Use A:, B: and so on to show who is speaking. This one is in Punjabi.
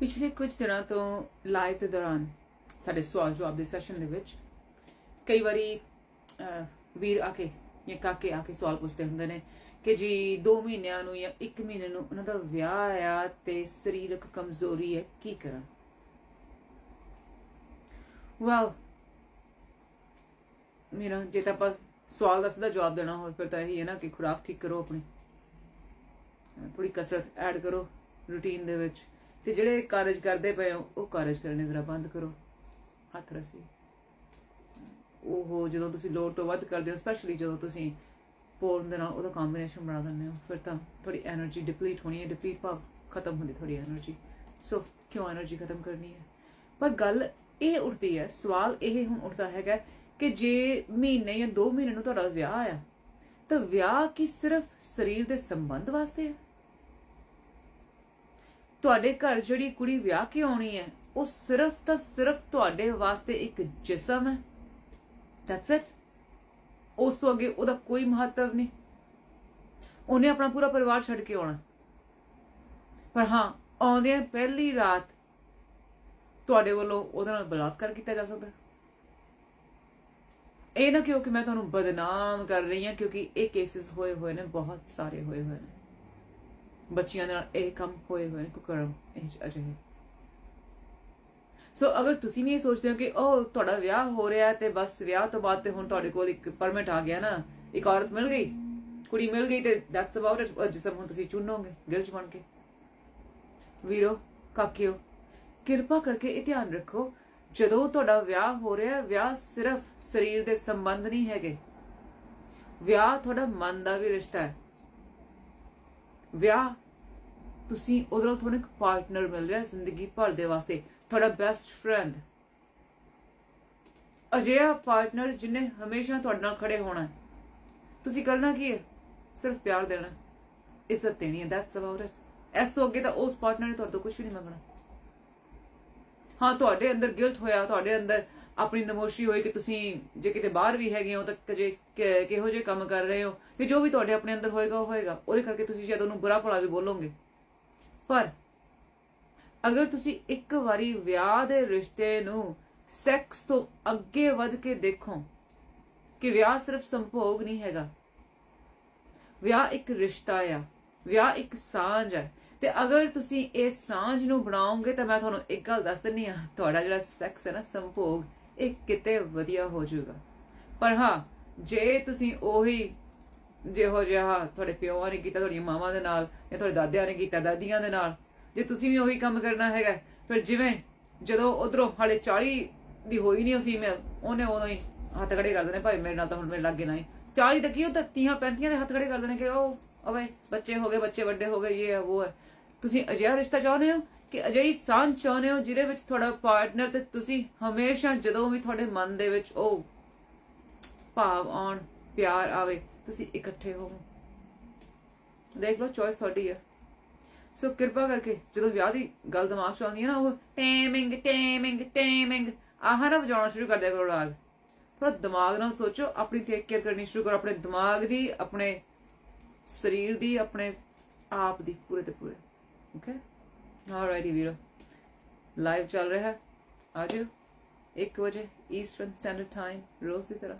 A: ਪਿਛਲੇ ਕੁਝ ਦਿਨਾਂ ਤੋਂ ਲਾਈਵ ਦੇ ਦੌਰਾਨ ਸਾਡੇ ਸਵਾਲ ਜਵਾਬ ਦੇ ਸੈਸ਼ਨ ਦੇ ਵਿੱਚ ਕਈ ਵਾਰੀ ਵੀਰ ਆ ਕੇ ਜਾਂ ਕਾਕੇ ਆ ਕੇ ਸਵਾਲ ਪੁੱਛਦੇ ਹੁੰਦੇ ਨੇ ਕਿ ਜੀ 2 ਮਹੀਨਿਆਂ ਨੂੰ ਜਾਂ 1 ਮਹੀਨੇ ਨੂੰ ਉਹਨਾਂ ਦਾ ਵਿਆਹ ਆ ਤੇ ਸਰੀਰਕ ਕਮਜ਼ੋਰੀ ਹੈ, ਕੀ ਕਰਾਂ? ਵੈਲ ਮੇਰਾ ਜੇ ਤਾਂ ਆਪਾਂ ਸਵਾਲ ਦਾ ਸਿੱਧਾ ਜਵਾਬ ਦੇਣਾ ਹੋਵੇ, ਫਿਰ ਤਾਂ ਇਹੀ ਹੈ ਨਾ ਕਿ ਖੁਰਾਕ ਠੀਕ ਕਰੋ ਆਪਣੀ। ਥੋੜੀ ਕਸਰਤ ਐਡ ਕਰੋ ਰੂਟੀਨ ਦੇ ਵਿੱਚ। ਤੇ ਜਿਹੜੇ ਕਾਰਜ ਕਰਦੇ ਪਏ ਹੋ, ਉਹ ਕਾਰਜ ਕਰਨੇ ਜ਼ਰਾ ਬੰਦ ਕਰੋ। ਹੱਥ ਰਸੀ। ਉਹ ਜਦੋਂ ਤੁਸੀਂ ਲੋੜ ਤੋਂ ਵੱਧ ਕਰਦੇ ਹੋ ਸਪੈਸ਼ਲੀ ਜਦੋਂ ਤੁਸੀਂ ਪੋਰਨ ਦੇ ਨਾਲ ਉਹਦਾ ਕੰਬੀਨੇਸ਼ਨ ਬਣਾ ਦਿੰਦੇ ਹੋ, ਫਿਰ ਤਾਂ ਤੁਹਾਡੀ એનર્ਜੀ ਡਿਪਲੀਟ ਹੋਣੀ ਹੈ ਡਿਪਲੀਟ ਭਾਵ ਖਤਮ ਹੁੰਦੀ ਥੋੜੀ એનર્ਜੀ ਸੋ ਕਿਉਂ એનર્ਜੀ ਖਤਮ ਕਰਨੀ ਹੈ? ਪਰ ਗੱਲ ਇਹ ਉੱਠਦੀ ਹੈ, ਸਵਾਲ ਇਹ ਹੁਣ ਉੱਠਦਾ ਹੈਗਾ ਕਿ ਜੇ ਮਹੀਨੇ ਜਾਂ 2 ਮਹੀਨੇ ਨੂੰ ਤੁਹਾਡਾ ਵਿਆਹ ਆ ਤਾਂ ਵਿਆਹ ਕੀ ਸਿਰਫ ਸਰੀਰ ਦੇ ਸੰਬੰਧ ਵਾਸਤੇ ਹੈ? ਤੁਹਾਡੇ ਘਰ ਜਿਹੜੀ ਕੁੜੀ ਵਿਆਹ ਕੇ ਆਉਣੀ ਹੈ, ਉਹ ਸਿਰਫ ਤਾਂ ਸਿਰਫ ਤੁਹਾਡੇ ਵਾਸਤੇ ਇੱਕ ਜਿਸਮ ਹੈ। ਦੈਟਸ ਇਟ ਉਸ ਤੋਂ ਅੱਗੇ ਉਹਦਾ ਕੋਈ ਮਹੱਤਵ ਨਹੀਂ। ਉਹਨੇ ਆਪਣਾ ਪੂਰਾ ਪਰਿਵਾਰ ਛੱਡ ਕੇ ਆਉਣਾ। ਪਰ ਹਾਂ, ਆਉਂਦਿਆਂ ਪਹਿਲੀ ਰਾਤ ਤੁਹਾਡੇ ਵੱਲੋਂ ਉਹਦੇ ਨਾਲ ਬਲਾਤਕਾਰ ਕੀਤਾ ਜਾ ਸਕਦਾ ਇਹ ਨਾ ਕਿਉਂਕਿ ਮੈਂ ਤੁਹਾਨੂੰ ਬਦਨਾਮ ਕਰ ਰਹੀ ਹਾਂ, ਕਿਉਂਕਿ ਇਹ ਕੇਸਿਸ ਹੋਏ ਹੋਏ ਨੇ, ਬਹੁਤ ਸਾਰੇ ਹੋਏ ਹੋਏ ਨੇ। ਬੱਚਿਆਂ ਨਾਲ ਇਹ ਕੰਮ ਹੋਏ ਹੋਏ ਨੇ ਕੁਕਰਮ, ਇਹ ਅਜਿਹੇ। ਸੋ ਅਗਰ ਤੁਸੀਂ ਵੀ ਇਹ ਸੋਚਦੇ ਹੋ ਕਿ ਉਹ ਤੁਹਾਡਾ ਵਿਆਹ ਹੋ ਰਿਹਾ ਤੇ ਬਸ ਵਿਆਹ ਤੋਂ ਬਾਅਦ ਤੇ ਹੁਣ ਤੁਹਾਡੇ ਕੋਲ ਇੱਕ ਪਰਮਿਟ ਆ ਗਿਆ ਨਾ, ਇੱਕ ਔਰਤ ਮਿਲ ਗਈ, ਕੁੜੀ ਮਿਲ ਗਈ ਤੇ ਦੈਟਸ ਅਬਾਊਟ ਇਟ ਜਿਸ ਹੁਣ ਤੁਸੀਂ ਚੁਣੋਗੇ ਗਿਰਜ ਬਣ ਕੇ। ਵੀਰੋ, ਕਾਕਿਓ, ਕਿਰਪਾ ਕਰਕੇ ਇਹ ਧਿਆਨ ਰੱਖੋ, ਜਦੋਂ ਤੁਹਾਡਾ ਵਿਆਹ ਹੋ ਰਿਹਾ, ਵਿਆਹ ਸਿਰਫ ਸਰੀਰ ਦੇ ਸੰਬੰਧ ਨਹੀਂ ਹੈਗੇ। ਵਿਆਹ ਤੁਹਾਡਾ ਮਨ ਦਾ ਵੀ ਰਿਸ਼ਤਾ ਹੈ। ਵਿਆਹ ਤੁਸੀਂ ਉਹਦੇ ਨਾਲ ਤੁਹਾਨੂੰ ਇੱਕ ਪਾਰਟਨਰ ਮਿਲ ਰਿਹਾ ਜ਼ਿੰਦਗੀ ਭਰ ਦੇ ਵਾਸਤੇ, ਤੁਹਾਡਾ ਬੈਸਟ ਫਰੈਂਡ ਅਜਿਹਾ ਪਾਰਟਨਰ ਜਿਹਨੇ ਹਮੇਸ਼ਾ ਤੁਹਾਡੇ ਨਾਲ ਖੜੇ ਹੋਣਾ ਤੁਸੀਂ ਕਰਨਾ ਕੀ ਹੈ? ਸਿਰਫ ਪਿਆਰ ਦੇਣਾ ਇੱਜ਼ਤ ਦੇਣੀ ਹੈ ਦੈਟਸ ਅਬਾਊਟ ਇਟ ਇਸ ਤੋਂ ਅੱਗੇ ਤਾਂ ਉਸ ਪਾਰਟਨਰ ਨੇ ਤੁਹਾਡੇ ਤੋਂ ਕੁਝ ਵੀ ਨਹੀਂ ਮੰਗਣਾ। ਹਾਂ, ਤੁਹਾਡੇ ਅੰਦਰ ਗਿਲਟ ਹੋਇਆ, ਤੁਹਾਡੇ ਅੰਦਰ ਆਪਣੀ ਨਮੋਸ਼ੀ ਹੋਈ ਕਿ ਤੁਸੀਂ ਜੇ ਕਿਤੇ ਬਾਹਰ ਵੀ ਹੈਗੇ ਹੋ ਤਾਂ ਕਜੇ ਕਿਹੋ ਜਿਹੇ ਕੰਮ ਕਰ ਰਹੇ ਹੋ, ਕਿ ਜੋ ਵੀ ਤੁਹਾਡੇ ਆਪਣੇ ਅੰਦਰ ਹੋਏਗਾ, ਉਹ ਹੋਏਗਾ। ਉਹਦੇ ਕਰਕੇ ਤੁਸੀਂ ਸ਼ਾਇਦ ਉਹਨੂੰ ਬੁਰਾ ਭਲਾ ਵੀ ਬੋਲੋਗੇ। ਪਰ ਅਗਰ ਤੁਸੀਂ ਇੱਕ ਵਾਰੀ ਵਿਆਹ ਦੇ ਰਿਸ਼ਤੇ ਨੂੰ ਸੈਕਸ ਤੋਂ ਅੱਗੇ ਵੱਧ ਕੇ ਦੇਖੋ ਕਿ ਵਿਆਹ ਸਿਰਫ ਸੰਭੋਗ ਨਹੀਂ ਹੈਗਾ, ਵਿਆਹ ਇੱਕ ਰਿਸ਼ਤਾ ਆ, ਵਿਆਹ ਇੱਕ ਸਾਂਝ ਹੈ ਤੇ ਅਗਰ ਤੁਸੀਂ ਇਹ ਸਾਂਝ ਨੂੰ ਬਣਾਓਗੇ ਤਾਂ ਮੈਂ ਤੁਹਾਨੂੰ ਇੱਕ ਗੱਲ ਦੱਸ ਦਿੰਨੀ ਆ ਤੁਹਾਡਾ ਜਿਹੜਾ ਸੈਕਸ ਹੈ ਨਾ, ਸੰਭੋਗ ਇਹ ਕਿਤੇ ਵਧੀਆ ਹੋ ਜਾਊਗਾ। ਪਰ ਹਾਂ, ਜੇ ਤੁਸੀਂ ਉਹੀ ਜਿਹੋ ਜਿਹਾ ਤੁਹਾਡੇ ਪਿਓਾਂ ਨੇ ਕੀਤਾ, ਤੁਹਾਡੀਆਂ ਮਾਵਾਂ ਦੇ ਨਾਲ ਜਾਂ ਤੁਹਾਡੇ ਦਾਦਿਆਂ ਨੇ ਕੀਤਾ, ਦਾਦੀਆਂ ਦੇ ਨਾਲ, ਜੇ ਤੁਸੀਂ ਵੀ ਉਹੀ ਕੰਮ ਕਰਨਾ ਹੈਗਾ, ਫਿਰ ਜਿਵੇਂ ਜਦੋਂ ਉਧਰੋਂ ਹਾਲੇ 40 ਦੀ ਹੋਈ ਨਹੀਂ ਉਹ ਫੀਮੇਲ ਉਹਨੇ ਉਦੋਂ ਹੀ ਹੱਥ ਖੜੇ ਕਰ ਦੇਣੇ, ਭਾਈ ਮੇਰੇ ਨਾਲ ਤਾਂ ਹੁਣ ਮੇਰੇ ਲੱਗੇ ਨਾ 40 ਤੱਕ ਹੀ ਉਹ ਤਾਂ 30 35 ਦੇ ਹੱਥ ਖੜੇ ਕਰ ਦੇਣੇ ਕਿ ਉਹ ਅਵੇ ਬੱਚੇ ਹੋ ਗਏ, ਬੱਚੇ ਵੱਡੇ ਹੋ ਗਏ, ਇਹ ਹੈ, ਉਹ ਹੈ। ਤੁਸੀਂ ਅਜਿਹਾ ਰਿਸ਼ਤਾ ਚਾਹੁੰਦੇ ਹੋ ਕਿ ਅਜਿਹੀ ਸਾਂਝ ਚਾਹੁੰਦੇ ਹੋ ਜਿਹਦੇ ਵਿੱਚ ਤੁਹਾਡਾ ਪਾਰਟਨਰ ਤੇ ਤੁਸੀਂ ਹਮੇਸ਼ਾ ਜਦੋਂ ਵੀ ਤੁਹਾਡੇ ਮਨ ਦੇ ਵਿੱਚ ਉਹ ਭਾਵ ਆਉਣ, ਪਿਆਰ ਆਵੇ ਤੁਸੀਂ ਇਕੱਠੇ ਹੋਵੋ ਦੇਖ ਲਓ ਚੋਇਸ ਤੁਹਾਡੀ ਹੈ ਸੋ ਕਿਰਪਾ ਕਰਕੇ ਜਦੋਂ ਵਿਆਹ ਦੀ ਗੱਲ ਦਿਮਾਗ 'ਚ ਆਉਂਦੀ ਹੈ ਨਾ, ਉਹ ਟੇਮਿੰਗ ਟੇਮਿੰਗ ਟੇਮਿੰਗ ਆਹ ਨਾ ਵਜਾਉਣਾ ਸ਼ੁਰੂ ਕਰ ਦਿਆ ਕਰੋ ਰਾਗ। ਥੋੜਾ ਦਿਮਾਗ ਨਾਲ ਸੋਚੋ, ਆਪਣੀ ਟੇਕ ਕੇਅਰ ਕਰਨੀ ਸ਼ੁਰੂ ਕਰੋ, ਆਪਣੇ ਦਿਮਾਗ ਦੀ, ਆਪਣੇ ਸਰੀਰ ਦੀ, ਆਪਣੇ ਆਪ ਦੀ, ਪੂਰੇ ਤੇ ਪੂਰੇ। ਓਕੇ ਆਲਰਾਈਟੀ ਵੀਰੋ। ਲਾਈਵ ਚੱਲ ਰਿਹਾ। ਹੈ ਆਜੋ 1 ਵਜੇ ਈਸਟਰਨ ਸਟੈਂਡਰਡ ਟਾਈਮ ਰੋਜ਼ ਦੀ ਤਰ੍ਹਾਂ।